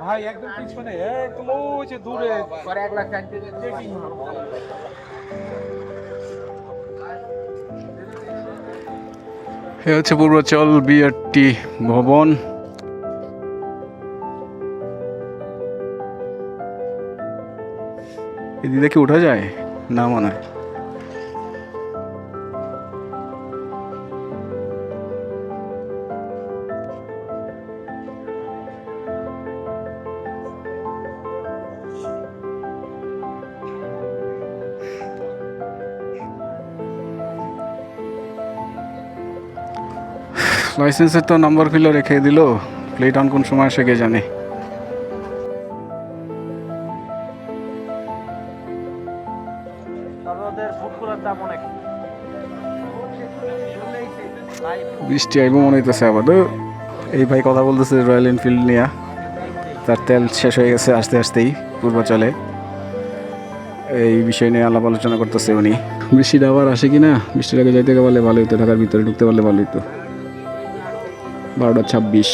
ভাই একদম পিছনে একদম ওই যে দূরে এ হচ্ছে পূর্বাচল বিআরটি ভবন। এদিকে কি ওঠা যায়? না মনে হয়। লাইসেন্সের তো নাম্বার খুলে রেখে দিল। প্লেট অন কোন সময় আসে কে জানে। বৃষ্টি আইব মনে হইতেছে আবার। এই ভাই কথা বলতেছে রয়্যাল এনফিল্ড নিয়ে। তার তেল শেষ হয়ে গেছে আস্তে আস্তেই পূর্বাচলে। এই বিষয় নিয়ে আলাপ আলোচনা করতেছে উনি। বৃষ্টিটা আবার আসে কি না বৃষ্টির আগে যাইতে পারলে ভালো হতো ঢাকার ভিতরে ঢুকতে পারলে ভালো হতো বারোটা ছাব্বিশ।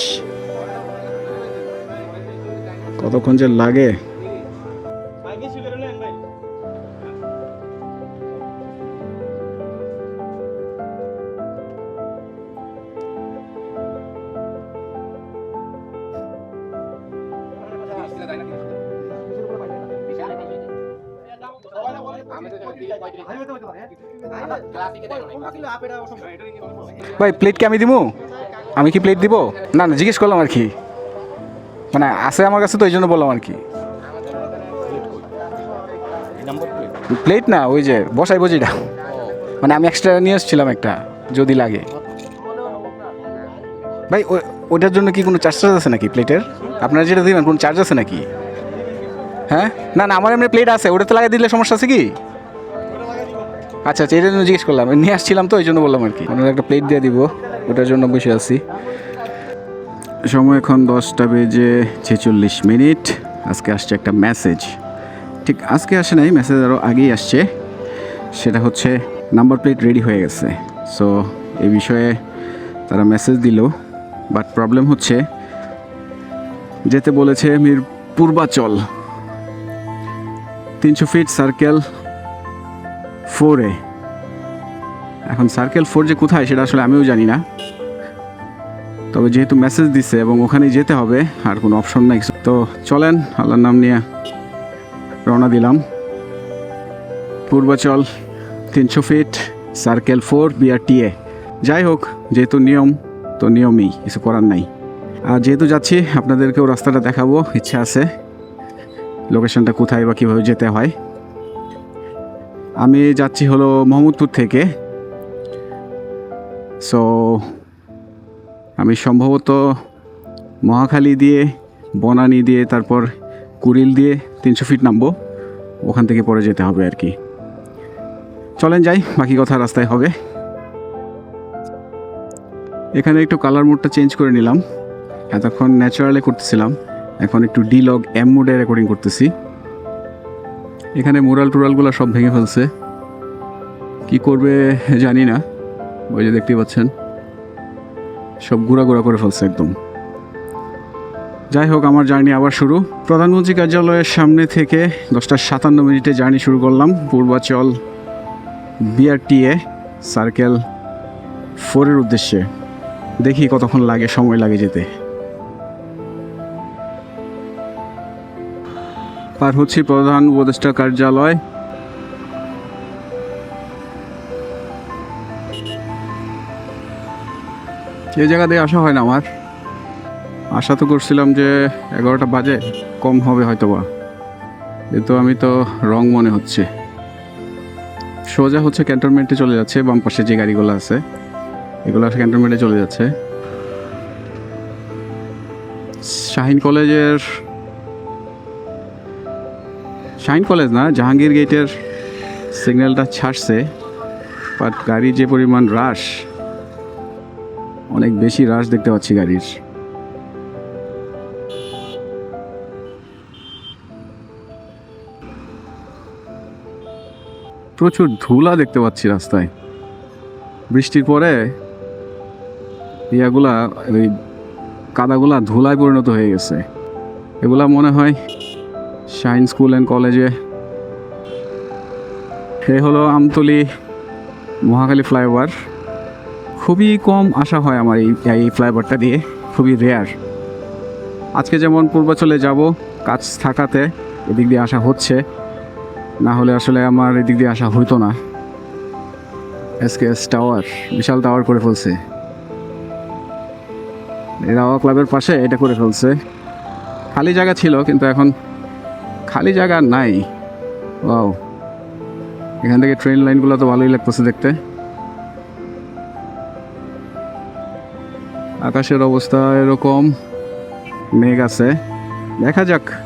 কতক্ষণ যে লাগে? ভাই প্লেট কি আমি দিব আমি কি প্লেট দিব? না না, জিজ্ঞেস করলাম আর কি। মানে আছে আমার কাছে তো ওই জন্য বললাম আর কি। প্লেট না, ওই যে, বসাই যেটা মানে আমি এক্সট্রা নিয়ে এসেছিলাম একটা, যদি লাগে। ভাই, ও- ওটার জন্য কি কোনো চার্জ আছে নাকি প্লেটের আপনারা যেটা দিবেন, কোনো চার্জ আছে নাকি? হ্যাঁ? না না, আমার এমনি প্লেট আছে, ওটাতে লাগিয়ে দিলে সমস্যা আছে কি? আচ্ছা আচ্ছা এটার জন্য জিজ্ঞেস করলাম। নিয়ে আসছিলাম তো ওই জন্য বললাম আর কি। ওনার একটা প্লেট দিয়ে দিব, ওটার জন্য বসে আছি। সময় এখন দশটা বেজে ছেচল্লিশ মিনিট। আজকে আসছে একটা মেসেজ ঠিক, আজকে আসে নাই মেসেজ আরও আগেই আসছে। সেটা হচ্ছে নাম্বার প্লেট রেডি হয়ে গেছে। সো এই বিষয়ে তারা মেসেজ দিল। বাট প্রবলেম হচ্ছে, যেতে বলেছে মির পূর্বাচল তিনশো ফিট সার্কেল ফোরে এখন সার্কেল ফোর যে কোথায় সেটা আসলে আমিও জানি না। তবে যেহেতু মেসেজ দিছে এবং ওখানেই যেতে হবে, আর কোনো অপশন নাই। তো চলেন, আল্লাহর নাম নিয়ে রওনা দিলাম। পূর্বাচল তিনশো ফিট সার্কেল ফোর বিআরটিএ যাই হোক, যেহেতু নিয়ম, তো নিয়মই, কিছু করার নাই। আর যেহেতু যাচ্ছি, আপনাদেরকেও রাস্তাটা দেখাবো, ইচ্ছা আছে। লোকেশনটা কোথায় বা কীভাবে যেতে হয়। আমি যাচ্ছি হলো মোহাম্মদপুর থেকে। সো আমি সম্ভবত মহাখালী দিয়ে, বনানি দিয়ে, তারপর কুড়িল দিয়ে তিনশো ফিট নামবো। ওখান থেকে পরে যেতে হবে আর কি। চলেন যাই, বাকি কথা রাস্তায় হবে। এখানে একটু কালার মোডটা চেঞ্জ করে নিলাম। এতক্ষণ ন্যাচারালে করতেছিলাম। এখন একটু ডিলগ এম মোডে রেকর্ডিং করতেছি। এখানে মুরাল টুরালগুলো সব ভেঙে ফেলছে। কি করবে জানি না। ওই যে দেখতে পাচ্ছেন। সব গুঁড়া গুঁড়া করে ফেলছে একদম। যাই হোক, আমার জার্নি আবার শুরু। প্রধানমন্ত্রী কার্যালয়ের সামনে থেকে দশটা সাতান্ন মিনিটে জার্নি শুরু করলাম। পূর্বাচল বিআরটিএ সার্কেল ফোরের উদ্দেশ্যে। দেখি কতক্ষণ লাগে, সময় লাগে যেতে। পার হচ্ছি প্রধান উপদেষ্টা কার্যালয়। এই জায়গা দিয়ে আসা হয় না আমার। আশা তো করছিলাম যে এগারোটা বাজে, কম হবে হয়তো বা কিন্তু আমি তো রং মনে হচ্ছে। সোজা হচ্ছে ক্যান্টনমেন্টে চলে যাচ্ছে, বাম পাশে যে গাড়িগুলো আছে, এগুলো ক্যান্টনমেন্টে চলে যাচ্ছে। শাহিন কলেজের শাহিন কলেজ না, জাহাঙ্গীর গেটের সিগন্যালটা ছাড়ছে বাট গাড়ি যে পরিমাণ রাশ অনেক বেশি রাশ দেখতে পাচ্ছি গাড়ির। প্রচুর ধুলা দেখতে পাচ্ছি রাস্তায়। বৃষ্টির পরে ইয়াগুলা, ওই কাদাগুলা ধুলায় পরিণত হয়ে গেছে। এগুলা মনে হয় শাইন স্কুল অ্যান্ড কলেজে এ। হলো আমতলি মহাকালী ফ্লাইওভার। খুবই কম আশা হয় আমার এই এই ফ্লাইওভারটা দিয়ে, খুবই রেয়ার আজকে যেমন পূর্বাচলে যাব, কাজ থাকাতে এদিক দিয়ে আসা হচ্ছে। না হলে আসলে আমার এদিক দিয়ে আসা হইতো না। এসকেএস টাওয়ার, বিশাল টাওয়ার করে ফেলছে। রাওয়া ক্লাবের পাশে এটা করে ফেলছে। খালি জায়গা ছিল, কিন্তু এখন খালি জায়গা নাই। ও এখান থেকে ট্রেন লাইনগুলো তো ভালোই লাগতেছে দেখতে। আকাশের অবস্থা এরকম। মেঘ আছে। দেখা যাক।